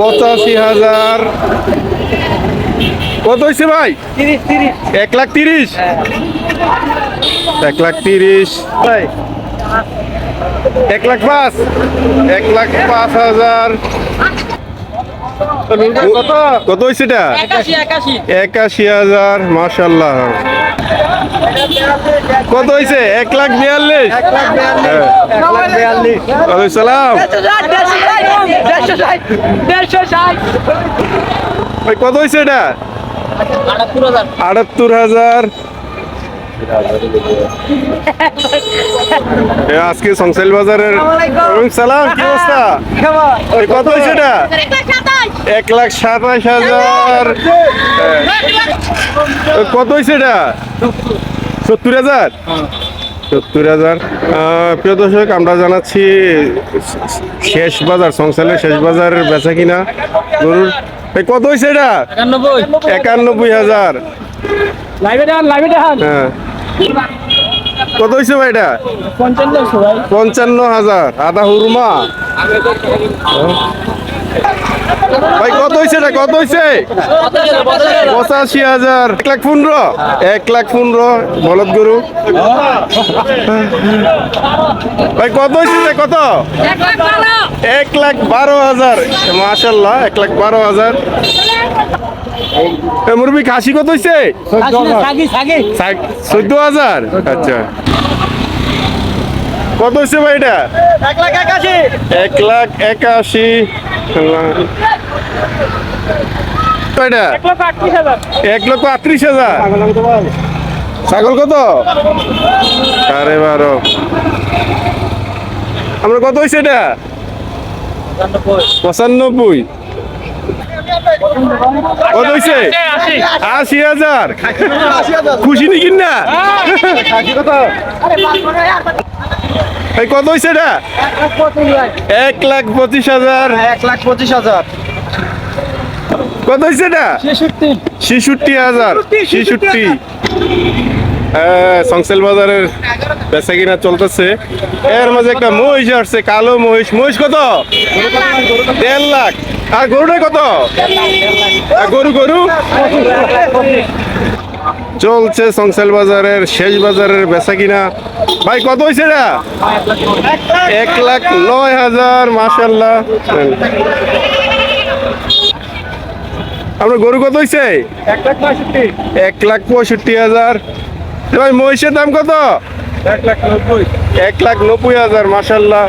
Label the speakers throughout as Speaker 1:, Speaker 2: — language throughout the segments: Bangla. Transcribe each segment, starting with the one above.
Speaker 1: পঁচাশি।
Speaker 2: হাজার। কত হয়েছে ভাই? এক লাখ তিরিশ? এক লাখ তিরিশ। ভাই। এক লাখ পাঁচ। এক লাখ পাঁচ হাজার। কত? কত হয়েছে এটা?
Speaker 1: একাশি
Speaker 2: হাজার মার্শাল্লাহ কত হয়েছে এক লাখ বিয়াল্লিশ? হ্যাঁ। সালাম। ভাই কত হয়েছে এটা?
Speaker 1: আটাত্তর হাজার।
Speaker 2: আজকে সংসাইল বাজারের সালাম কি অবস্থা? ওই কত হয়েছে এটা? এক লাখ সাতাশ হাজার। কত হয়েছে এটা? সত্তর হাজার? সত্তর হাজার। প্রিয় দর্শক আমরা জানাচ্ছি শেষ বাজার সংসালের শেষ বাজারের বেচা কিনা গরুর। এই কত হয়েছে এটা?
Speaker 1: একানব্বই।
Speaker 2: হাজার। হ্যাঁ। কত হয়েছে ভাই এটা?
Speaker 1: পঞ্চান্ন
Speaker 2: পঞ্চান্ন হাজার। আধা হুরমা। ভাই, কত হয়েছে এটা কত হয়েছে পঁচাশি হাজার। এক লাখ পনেরো? এক লাখ পনেরো, বলদ গরু। ভাই, কত হয়েছে কত? এক লাখ বারো হাজার। মাশাল্লাহ, এক লাখ বারো হাজার। মুরবি খাসি কত হয়েছে চোদ্দ হাজার। আচ্ছা। কত হয়েছে ভাই এটা?
Speaker 1: এক লাখ একাশি।
Speaker 2: এক লাখ একাশি।
Speaker 1: এক লক্ষ আটত্রিশ হাজার।
Speaker 2: ছাগল কত? আরে বারো। আমরা কত হয়েছে এটা? পঁচানব্বই। কত হয়েছে আশি হাজার। খুশি নাকি না? এই কত হয়েছে এটা? এক লাখ পঁচিশ হাজার।
Speaker 1: এক লাখ পঁচিশ হাজার।
Speaker 2: কত হয়েছে এটা?
Speaker 1: ছেষট্টি।
Speaker 2: হাজার ছেষট্টি সংসেল বাজারের বেচা কিনা চলতেছে। এর মাঝে একটা মহিষ আসছে কালো মহিষ। মহিষ কত? দেড় লাখ। আর গরুটা কত? আর গরু গরু? চলছে সংসেল বাজারের, শেষ বাজারের বেচা কিনা। ভাই, কত হয়েছে এটা এক লাখ নয় হাজার মাসাল্লাহ আপনার গরু কত হয়েছে
Speaker 1: এক লাখ পঁয়ষট্টি
Speaker 2: হাজার। ভাই, মহিষের দাম কত?
Speaker 1: এক লাখ নব্বই
Speaker 2: হাজার মাসাল্লাহ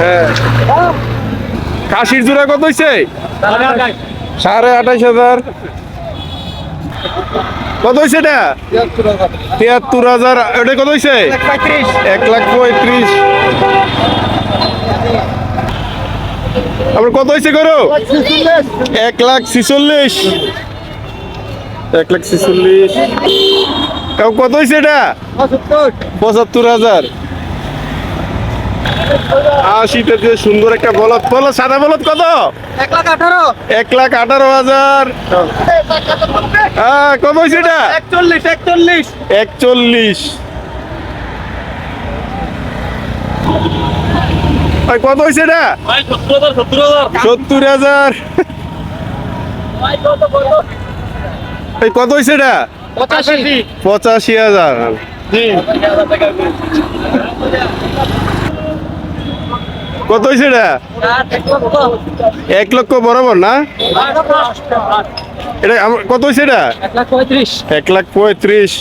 Speaker 2: হ্যাঁ। কাশির জোড়া কত হয়েছে সাড়ে আঠাশ হাজার। কত হয়েছে এটা? তিয়াত্তর হাজার। এটা কত হয়েছে এক লাখ পঁয়ত্রিশ। আপনার কত হয়েছে গরু? এক লাখ ছিচল্লিশ। এক লাখ ছিচল্লিশ। কত হয়েছে এটা? পঁচাত্তর হাজার। আশিটা দিয়ে সুন্দর একটা বলদ। বলদ সাদা বলদ কত?
Speaker 1: এক লাখ আঠারো।
Speaker 2: এক লাখ আঠারো হাজার। হ্যাঁ কত হয়েছে এটা?
Speaker 1: একচল্লিশ একচল্লিশ।
Speaker 2: একচল্লিশ। কত হয়েছে এটা? সত্তর হাজার কত হয়েছে এটা?
Speaker 1: পঁচাশি।
Speaker 2: পঁচাশি হাজার। কত হয়েছে এটা? এক লক্ষ বরাবর না? এটা কত হয়েছে এটা?
Speaker 1: এক লাখ পঁয়ত্রিশ।
Speaker 2: এক লাখ পঁয়ত্রিশ।